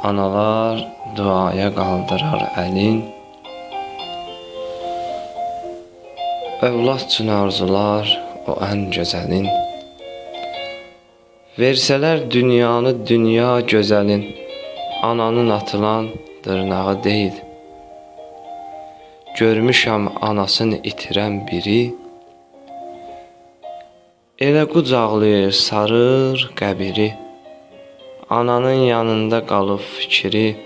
Analar duaya qaldırar əlin. Övlad üçün arzular o ən gözəlin. Versələr dünyanı dünya gözəlin, ananın atılan dırnağı deyil. Görmüşəm anasını itirən biri. Elə qucaqlayır, sarır qəbiri. Ananın yanında qalıb fikri,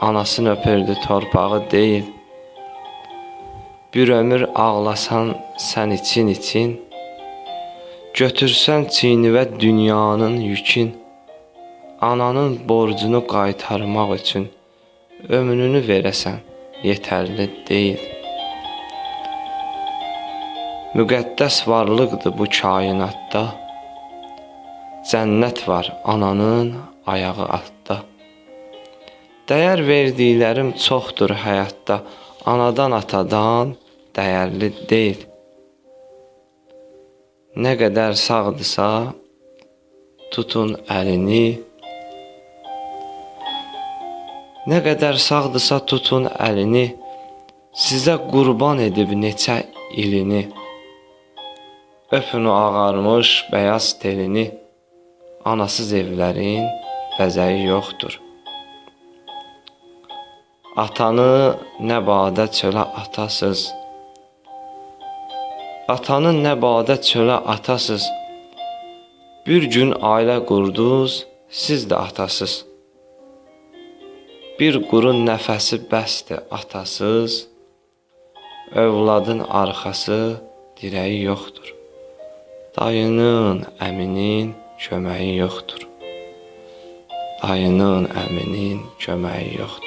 anasını öpürdü torpağı deyil. Bir ömür ağlasan sən için için, götürsən çiynivə dünyanın yükün, ananın borcunu qaytarmaq üçün ömrünü verəsən yetərli deyil. Müqəddəs varlıqdır bu kainatda. Cənnət var ananın ayağı altda. Dəyər verdiklərim çoxdur həyatda. Anadan atadan dəyərli deyil. Nə qədər sağdırsa tutun əlini. Nə qədər sağdırsa tutun əlini. Sizə qurban edib neçə ilini. Öpün o ağarmış bəyaz telini. Anasız evlərin bəzəyi yoxdur. Atanı nə badə çölə atasız. Atanı nə badə çölə atasız. Bir gün ailə qurduz, siz də atasız. Bir qurun nəfəsi bəsdir atasız. Övladın arxası dirəyi yoxdur. Dayının, əminin köməyi yoxdur. Dayının, əminin köməyi yoxdur.